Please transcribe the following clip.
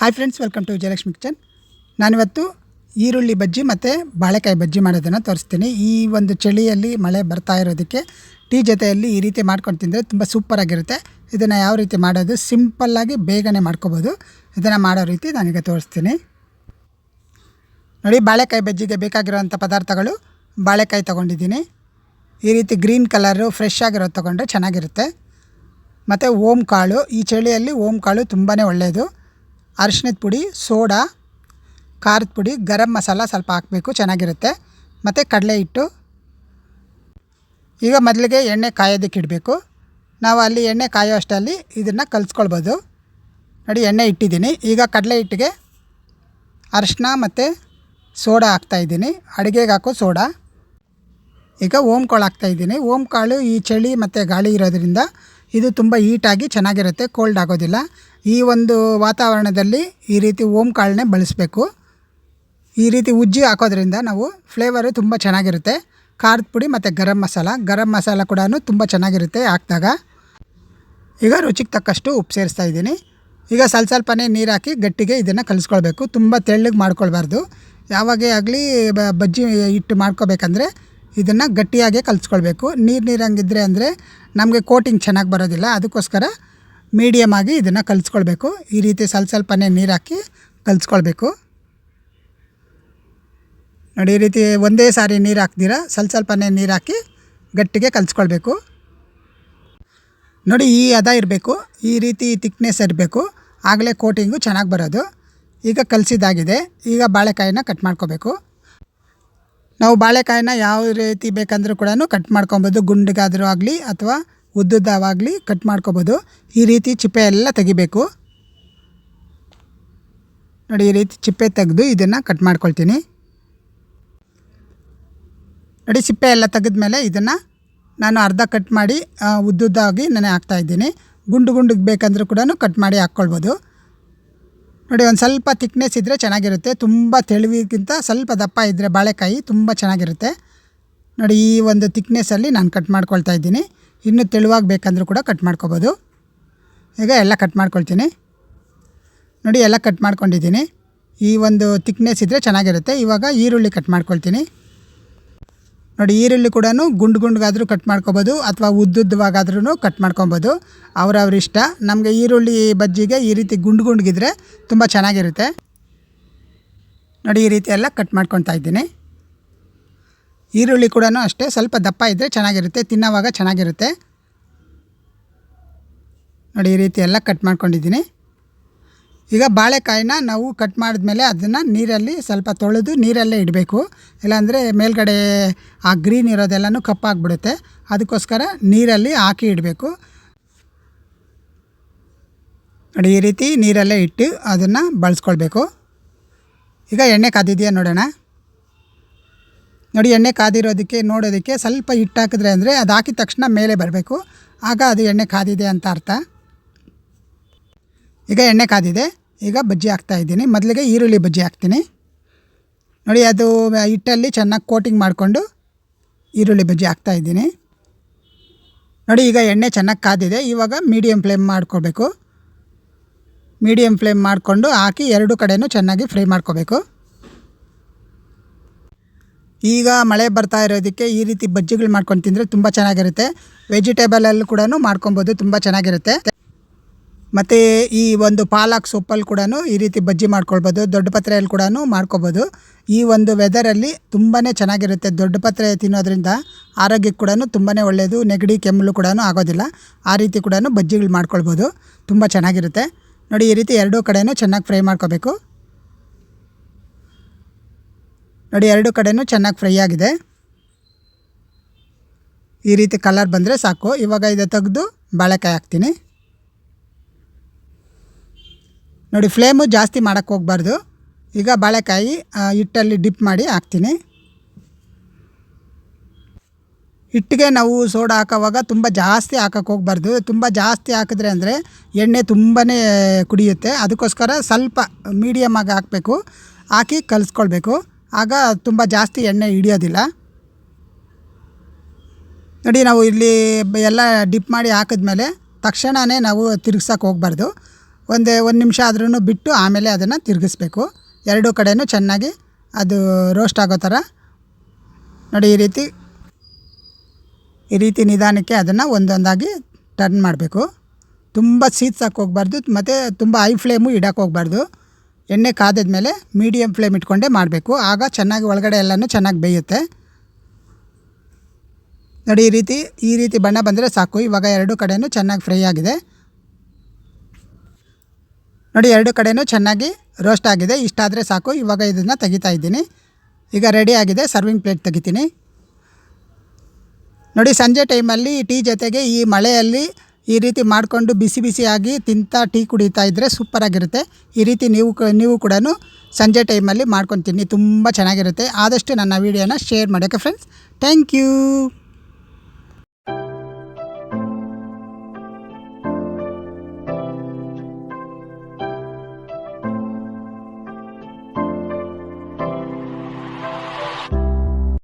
Hi friends welcome to Vijayalakshmi kitchen ನಾನಿವತ್ತು ಈರುಳ್ಳಿ ಬಜ್ಜಿ ಮತ್ತು ಬಾಳೆಕಾಯಿ ಬಜ್ಜಿ ಮಾಡೋದನ್ನು ತೋರಿಸ್ತೀನಿ. ಈ ಒಂದು ಚಳಿಯಲ್ಲಿ ಮಳೆ ಬರ್ತಾ ಇರೋದಕ್ಕೆ ಟೀ ಜೊತೆಯಲ್ಲಿ ಈ ರೀತಿ ಮಾಡ್ಕೊಂಡು ತಿಂದರೆ ತುಂಬ ಸೂಪರಾಗಿರುತ್ತೆ ಇದನ್ನು ಯಾವ ರೀತಿ ಮಾಡೋದು? ಸಿಂಪಲ್ಲಾಗಿ ಬೇಗನೆ ಮಾಡ್ಕೋಬೋದು. ಇದನ್ನು ಮಾಡೋ ರೀತಿ ನನಗೆ ತೋರಿಸ್ತೀನಿ. ನೋಡಿ, ಬಾಳೆಕಾಯಿ ಬಜ್ಜಿಗೆ ಬೇಕಾಗಿರುವಂಥ ಪದಾರ್ಥಗಳು ಬಾಳೆಕಾಯಿ ತೊಗೊಂಡಿದ್ದೀನಿ. ಈ ರೀತಿ ಗ್ರೀನ್ ಕಲರು ಫ್ರೆಶ್ ಆಗಿರೋದು ತೊಗೊಂಡ್ರೆ ಚೆನ್ನಾಗಿರುತ್ತೆ. ಮತ್ತು ಓಮ್ ಕಾಳು, ಈ ಚಳಿಯಲ್ಲಿ ಓಮ್ ಕಾಳು ತುಂಬಾ ಒಳ್ಳೆಯದು ಅರಿಶಿಣದ ಪುಡಿ, ಸೋಡಾ, ಖಾರದ ಪುಡಿ, ಗರಂ ಮಸಾಲ ಸ್ವಲ್ಪ ಹಾಕಬೇಕು, ಚೆನ್ನಾಗಿರುತ್ತೆ. ಮತ್ತು ಕಡಲೆ ಹಿಟ್ಟು. ಈಗ ಮೊದಲಿಗೆ ಎಣ್ಣೆ ಕಾಯೋದಕ್ಕೆ ಇಡಬೇಕು. ನಾವು ಅಲ್ಲಿ ಎಣ್ಣೆ ಕಾಯೋ ಅಷ್ಟಲ್ಲಿ ಇದನ್ನು ಕಲಿಸ್ಕೊಳ್ಬೋದು. ನೋಡಿ, ಎಣ್ಣೆ ಇಟ್ಟಿದ್ದೀನಿ. ಈಗ ಕಡಲೆ ಹಿಟ್ಟಿಗೆ ಅರಿಶಿನ ಮತ್ತು ಸೋಡಾ ಹಾಕ್ತಾಯಿದ್ದೀನಿ ಅಡುಗೆಗೆ ಹಾಕೋ ಸೋಡಾ. ಈಗ ಓಮ್ ಕಾಳು ಹಾಕ್ತಾಯಿದ್ದೀನಿ ಓಮ್ ಕಾಳು ಈ ಚಳಿ ಮತ್ತು ಗಾಳಿ ಇರೋದ್ರಿಂದ ಇದು ತುಂಬ ಹೀಟಾಗಿ ಚೆನ್ನಾಗಿರುತ್ತೆ ಕೋಲ್ಡ್ ಆಗೋದಿಲ್ಲ. ಈ ಒಂದು ವಾತಾವರಣದಲ್ಲಿ ಈ ರೀತಿ ಓಮ್ ಕಾಳನ್ನೇ ಬಳಸಬೇಕು. ಈ ರೀತಿ ಉಜ್ಜಿ ಹಾಕೋದ್ರಿಂದ ನಾವು ಫ್ಲೇವರು ತುಂಬ ಚೆನ್ನಾಗಿರುತ್ತೆ. ಖಾರದ ಪುಡಿ ಮತ್ತು ಗರಂ ಮಸಾಲ ಗರಂ ಮಸಾಲ ಕೂಡ ತುಂಬ ಚೆನ್ನಾಗಿರುತ್ತೆ ಹಾಕಿದಾಗ. ಈಗ ರುಚಿಗೆ ತಕ್ಕಷ್ಟು ಉಪ್ಪು ಸೇರಿಸ್ತಾ ಇದ್ದೀನಿ. ಈಗ ಸ್ವಲ್ಪ ಸ್ವಲ್ಪನೇ ನೀರು ಹಾಕಿ ಗಟ್ಟಿಗೆ ಇದನ್ನು ಕಲಿಸ್ಕೊಳ್ಬೇಕು. ತುಂಬ ತೆಳ್ಳಗೆ ಮಾಡ್ಕೊಳ್ಬಾರ್ದು. ಯಾವಾಗೇ ಆಗಲಿ ಬಜ್ಜಿ ಹಿಟ್ಟು ಮಾಡ್ಕೋಬೇಕಂದ್ರೆ ಇದನ್ನು ಗಟ್ಟಿಯಾಗೆ ಕಲಿಸ್ಕೊಳ್ಬೇಕು. ನೀರು ನೀರಂಗಿದ್ರೆ ಅಂದರೆ ನಮಗೆ ಕೋಟಿಂಗ್ ಚೆನ್ನಾಗಿ ಬರೋದಿಲ್ಲ. ಅದಕ್ಕೋಸ್ಕರ ಮೀಡಿಯಮ್ ಆಗಿ ಇದನ್ನು ಕಲಿಸ್ಕೊಳ್ಬೇಕು. ಈ ರೀತಿ ಸ್ವಲ್ಪ ಸ್ವಲ್ಪನೇ ನೀರು ಹಾಕಿ ಕಲಿಸ್ಕೊಳ್ಬೇಕು. ನೋಡಿ, ಈ ರೀತಿ ಒಂದೇ ಸಾರಿ ನೀರು ಹಾಕ್ದಿರ ಸ್ವಲ್ಪ ಸ್ವಲ್ಪನೇ ನೀರು ಹಾಕಿ ಗಟ್ಟಿಗೆ ಕಲಿಸ್ಕೊಳ್ಬೇಕು. ನೋಡಿ, ಈ ಹದ ಇರಬೇಕು. ಈ ರೀತಿ ತಿಕ್ನೆಸ್ ಇರಬೇಕು. ಆಗಲೇ ಕೋಟಿಂಗು ಚೆನ್ನಾಗಿ ಬರೋದು. ಈಗ ಕಲಸಿದ್ದಾಗಿದೆ. ಈಗ ಬಾಳೆಕಾಯಿನ ಕಟ್ ಮಾಡ್ಕೋಬೇಕು. ನಾವು ಬಾಳೆಕಾಯಿನ ಯಾವ ರೀತಿ ಬೇಕಂದ್ರೂ ಕೂಡ ಕಟ್ ಮಾಡ್ಕೊಬೋದು. ಗುಂಡಿಗಾದರೂ ಆಗಲಿ ಅಥವಾ ಉದ್ದುದ್ದವಾಗಲಿ ಕಟ್ ಮಾಡ್ಕೊಬೋದು. ಈ ರೀತಿ ಚಿಪ್ಪೆ ಎಲ್ಲ ತೆಗಿಬೇಕು. ನೋಡಿ, ಈ ರೀತಿ ಚಿಪ್ಪೆ ತೆಗೆದು ಇದನ್ನು ಕಟ್ ಮಾಡ್ಕೊಳ್ತೀನಿ. ನೋಡಿ ಸಿಪ್ಪೆ ಎಲ್ಲ ತೆಗೆದ್ಮೇಲೆ ಇದನ್ನು ನಾನು ಅರ್ಧ ಕಟ್ ಮಾಡಿ ಉದ್ದುದ್ದಾಗಿ ನಾನು ಹಾಕ್ತಾಯಿದ್ದೀನಿ ಗುಂಡು ಗುಂಡಿಗೆ ಬೇಕಂದ್ರೂ ಕೂಡ ಕಟ್ ಮಾಡಿ ಹಾಕ್ಕೊಳ್ಬೋದು. ನೋಡಿ, ಒಂದು ಸ್ವಲ್ಪ ತಿಕ್ನೆಸ್ ಇದ್ದರೆ ಚೆನ್ನಾಗಿರುತ್ತೆ. ತುಂಬ ತೆಳುವಿಗಿಂತ ಸ್ವಲ್ಪ ದಪ್ಪ ಇದ್ದರೆ ಬಾಳೆಕಾಯಿ ತುಂಬ ಚೆನ್ನಾಗಿರುತ್ತೆ. ನೋಡಿ, ಈ ಒಂದು ತಿಕ್ನೆಸ್ಸಲ್ಲಿ ನಾನು ಕಟ್ ಮಾಡ್ಕೊಳ್ತಾ ಇದ್ದೀನಿ. ಇನ್ನೂ ತೆಳುವಾಗಿ ಬೇಕಂದರೂ ಕೂಡ ಕಟ್ ಮಾಡ್ಕೊಬೋದು. ಈಗ ಎಲ್ಲ ಕಟ್ ಮಾಡ್ಕೊಳ್ತೀನಿ. ನೋಡಿ, ಎಲ್ಲ ಕಟ್ ಮಾಡ್ಕೊಂಡಿದ್ದೀನಿ. ಈ ಒಂದು ತಿಕ್ನೆಸ್ ಇದ್ದರೆ ಚೆನ್ನಾಗಿರುತ್ತೆ. ಇವಾಗ ಈರುಳ್ಳಿ ಕಟ್ ಮಾಡ್ಕೊಳ್ತೀನಿ. ನೋಡಿ, ಈರುಳ್ಳಿ ಕೂಡ ಗುಂಡು ಗುಂಡ್ಗಾದರೂ ಕಟ್ ಮಾಡ್ಕೊಬೋದು, ಅಥವಾ ಉದ್ದುದ್ದವಾಗಾದ್ರೂ ಕಟ್ ಮಾಡ್ಕೊಬೋದು. ಅವ್ರವ್ರ ಇಷ್ಟ. ನಮಗೆ ಈರುಳ್ಳಿ ಬಜ್ಜಿಗೆ ಈ ರೀತಿ ಗುಂಡು ಗುಂಡ್ಗಿದ್ರೆ ತುಂಬ ಚೆನ್ನಾಗಿರುತ್ತೆ. ನೋಡಿ, ಈ ರೀತಿ ಎಲ್ಲ ಕಟ್ ಮಾಡ್ಕೊತಾ ಇದ್ದೀನಿ. ಈರುಳ್ಳಿ ಕೂಡ ಅಷ್ಟೇ, ಸ್ವಲ್ಪ ದಪ್ಪ ಇದ್ದರೆ ಚೆನ್ನಾಗಿರುತ್ತೆ, ತಿನ್ನೋವಾಗ ಚೆನ್ನಾಗಿರುತ್ತೆ. ನೋಡಿ, ಈ ರೀತಿ ಎಲ್ಲ ಕಟ್ ಮಾಡ್ಕೊಂಡಿದ್ದೀನಿ. ಈಗ ಬಾಳೆಕಾಯಿನ ನಾವು ಕಟ್ ಮಾಡಿದ್ಮೇಲೆ ಅದನ್ನು ನೀರಲ್ಲಿ ಸ್ವಲ್ಪ ತೊಳೆದು ನೀರಲ್ಲೇ ಇಡಬೇಕು. ಇಲ್ಲಾಂದರೆ ಮೇಲ್ಗಡೆ ಆ ಗ್ರೀನ್ ಇರೋದೆಲ್ಲನೂ ಕಪ್ಪಾಗ್ಬಿಡುತ್ತೆ ಅದಕ್ಕೋಸ್ಕರ ನೀರಲ್ಲಿ ಹಾಕಿ ಇಡಬೇಕು. ನೋಡಿ, ಈ ರೀತಿ ನೀರಲ್ಲೇ ಇಟ್ಟು ಅದನ್ನು ಬಳಸ್ಕೊಳ್ಬೇಕು. ಈಗ ಎಣ್ಣೆ ಕಾದಿದೆಯಾ ನೋಡೋಣ. ನೋಡಿ, ಎಣ್ಣೆ ಕಾದಿರೋದಕ್ಕೆ, ನೋಡೋದಕ್ಕೆ ಸ್ವಲ್ಪ ಹಿಟ್ಟು ಹಾಕಿದ್ರೆ ಅಂದರೆ ಅದು ಹಾಕಿದ ತಕ್ಷಣ ಮೇಲೆ ಬರಬೇಕು. ಆಗ ಅದು ಎಣ್ಣೆ ಕಾದಿದೆ ಅಂತ ಅರ್ಥ. ಈಗ ಎಣ್ಣೆ ಕಾದಿದೆ. ಈಗ ಬಜ್ಜಿ ಹಾಕ್ತಾ ಇದ್ದೀನಿ. ಮೊದಲಿಗೆ ಈರುಳ್ಳಿ ಬಜ್ಜಿ ಹಾಕ್ತೀನಿ. ನೋಡಿ, ಅದು ಹಿಟ್ಟಲ್ಲಿ ಚೆನ್ನಾಗಿ ಕೋಟಿಂಗ್ ಮಾಡಿಕೊಂಡು ಈರುಳ್ಳಿ ಬಜ್ಜಿ ಹಾಕ್ತಾ ಇದ್ದೀನಿ. ನೋಡಿ, ಈಗ ಎಣ್ಣೆ ಚೆನ್ನಾಗಿ ಕಾದಿದೆ. ಇವಾಗ ಮೀಡಿಯಮ್ ಫ್ಲೇಮ್ ಮಾಡ್ಕೋಬೇಕು. ಮೀಡಿಯಮ್ ಫ್ಲೇಮ್ ಮಾಡಿಕೊಂಡು ಹಾಕಿ ಎರಡು ಕಡೆಯೂ ಚೆನ್ನಾಗಿ ಫ್ರೈ ಮಾಡ್ಕೋಬೇಕು. ಈಗ ಮಳೆ ಬರ್ತಾ ಇರೋದಕ್ಕೆ ಈ ರೀತಿ ಬಜ್ಜಿಗಳು ಮಾಡ್ಕೊಂಡು ತಿಂದರೆ ತುಂಬ ಚೆನ್ನಾಗಿರುತ್ತೆ. ವೆಜಿಟೇಬಲಲ್ಲಿ ಕೂಡ ಮಾಡ್ಕೊಬೋದು, ತುಂಬ ಚೆನ್ನಾಗಿರುತ್ತೆ. ಮತ್ತು ಈ ಒಂದು ಪಾಲಕ್ ಸೊಪ್ಪಲ್ಲಿ ಕೂಡ ಈ ರೀತಿ ಬಜ್ಜಿ ಮಾಡ್ಕೊಳ್ಬೋದು, ದೊಡ್ಡ ಪತ್ರೆಯಲ್ಲಿ ಕೂಡ ಮಾಡ್ಕೊಬೋದು. ಈ ಒಂದು ವೆದರಲ್ಲಿ ತುಂಬಾ ಚೆನ್ನಾಗಿರುತ್ತೆ ದೊಡ್ಡ ಪತ್ರೆ ತಿನ್ನೋದ್ರಿಂದ. ಆರೋಗ್ಯಕ್ಕೆ ಕೂಡ ತುಂಬಾ ಒಳ್ಳೆಯದು ನೆಗಡಿ ಕೆಮ್ಮಲು ಕೂಡ ಆಗೋದಿಲ್ಲ. ಆ ರೀತಿ ಕೂಡ ಬಜ್ಜಿಗಳು ಮಾಡ್ಕೊಳ್ಬೋದು, ತುಂಬ ಚೆನ್ನಾಗಿರುತ್ತೆ. ನೋಡಿ, ಈ ರೀತಿ ಎರಡೂ ಕಡೆಯೂ ಚೆನ್ನಾಗಿ ಫ್ರೈ ಮಾಡ್ಕೋಬೇಕು. ನೋಡಿ, ಎರಡು ಕಡೆಯೂ ಚೆನ್ನಾಗಿ ಫ್ರೈ ಆಗಿದೆ. ಈ ರೀತಿ ಕಲರ್ ಬಂದರೆ ಸಾಕು. ಇವಾಗ ಇದು ತೆಗೆದು ಬಾಳೆಕಾಯಿ ಹಾಕ್ತೀನಿ. ನೋಡಿ ಫ್ಲೇಮು ಜಾಸ್ತಿ ಮಾಡೋಕ್ಕೆ ಹೋಗಬಾರ್ದು. ಈಗ ಬಾಳೆಕಾಯಿ ಹಿಟ್ಟಲ್ಲಿ ಡಿಪ್ ಮಾಡಿ ಹಾಕ್ತೀನಿ. ಹಿಟ್ಟಿಗೆ ನಾವು ಸೋಡಾ ಹಾಕೋವಾಗ ತುಂಬ ಜಾಸ್ತಿ ಹಾಕೋಕ್ಕೆ ಹೋಗಬಾರ್ದು. ತುಂಬ ಜಾಸ್ತಿ ಹಾಕಿದ್ರೆ ಅಂದರೆ ಎಣ್ಣೆ ತುಂಬಾ ಕುಡಿಯುತ್ತೆ. ಅದಕ್ಕೋಸ್ಕರ ಸ್ವಲ್ಪ ಮೀಡಿಯಮ್ ಆಗಿ ಹಾಕಬೇಕು. ಹಾಕಿ ಕಲಿಸ್ಕೊಳ್ಬೇಕು. ಆಗ ತುಂಬ ಜಾಸ್ತಿ ಎಣ್ಣೆ ಹಿಡಿಯೋದಿಲ್ಲ. ನೋಡಿ ನಾವು ಇಲ್ಲಿ ಎಲ್ಲ ಡಿಪ್ ಮಾಡಿ ಹಾಕಿದ್ಮೇಲೆ ತಕ್ಷಣವೇ ನಾವು ತಿರುಗ್ಸೋಕೆ ಹೋಗಬಾರ್ದು. ಒಂದೇ ಒಂದು ನಿಮಿಷ ಆದ್ರೂ ಬಿಟ್ಟು ಆಮೇಲೆ ಅದನ್ನು ತಿರುಗಿಸ್ಬೇಕು. ಎರಡೂ ಕಡೆಯೂ ಚೆನ್ನಾಗಿ ಅದು ರೋಸ್ಟ್ ಆಗೋ ಥರ. ನೋಡಿ ಈ ರೀತಿ ಈ ರೀತಿ ನಿಧಾನಕ್ಕೆ ಅದನ್ನು ಒಂದೊಂದಾಗಿ ಟರ್ನ್ ಮಾಡಬೇಕು. ತುಂಬ ಸೀದ್ಸಕ್ಕೆ ಹೋಗ್ಬಾರ್ದು, ಮತ್ತು ತುಂಬ ಹೈ ಫ್ಲೇಮು ಇಡಕ್ಕೆ ಹೋಗ್ಬಾರ್ದು. ಎಣ್ಣೆ ಕಾದಿದ ಮೇಲೆ ಮೀಡಿಯಮ್ ಫ್ಲೇಮ್ ಇಟ್ಕೊಂಡೇ ಮಾಡಬೇಕು. ಆಗ ಚೆನ್ನಾಗಿ ಒಳಗಡೆ ಎಲ್ಲನೂ ಚೆನ್ನಾಗಿ ಬೇಯುತ್ತೆ. ನೋಡಿ ಈ ರೀತಿ ಈ ರೀತಿ ಬಣ್ಣ ಬಂದರೆ ಸಾಕು. ಇವಾಗ ಎರಡೂ ಕಡೆಯೂ ಚೆನ್ನಾಗಿ ಫ್ರೈ ಆಗಿದೆ. ನೋಡಿ, ಎರಡು ಕಡೆಯೂ ಚೆನ್ನಾಗಿ ರೋಸ್ಟ್ ಆಗಿದೆ. ಇಷ್ಟಾದರೆ ಸಾಕು. ಇವಾಗ ಇದನ್ನು ತೆಗಿತಾ ಇದ್ದೀನಿ. ಈಗ ರೆಡಿ ಆಗಿದೆ. ಸರ್ವಿಂಗ್ ಪ್ಲೇಟ್ ತೆಗಿತೀನಿ. ನೋಡಿ, ಸಂಜೆ ಟೈಮಲ್ಲಿ ಟೀ ಜೊತೆಗೆ ಈ ಮಳೆಯಲ್ಲಿ ಈ ರೀತಿ ಮಾಡಿಕೊಂಡು ಬಿಸಿ ಬಿಸಿಯಾಗಿ ತಿಂತಾ ಟೀ ಕುಡಿತಾ ಇದ್ದರೆ ಸೂಪರಾಗಿರುತ್ತೆ ಈ ರೀತಿ ನೀವು ನೀವು ಕೂಡ ಸಂಜೆ ಟೈಮಲ್ಲಿ ಮಾಡ್ಕೊತೀನಿ ತುಂಬ ಚೆನ್ನಾಗಿರುತ್ತೆ. ಆದಷ್ಟು ನನ್ನ ವೀಡಿಯೋನ ಶೇರ್ ಮಾಡೋಕ್ಕೆ ಫ್ರೆಂಡ್ಸ್ ಥ್ಯಾಂಕ್ ಯು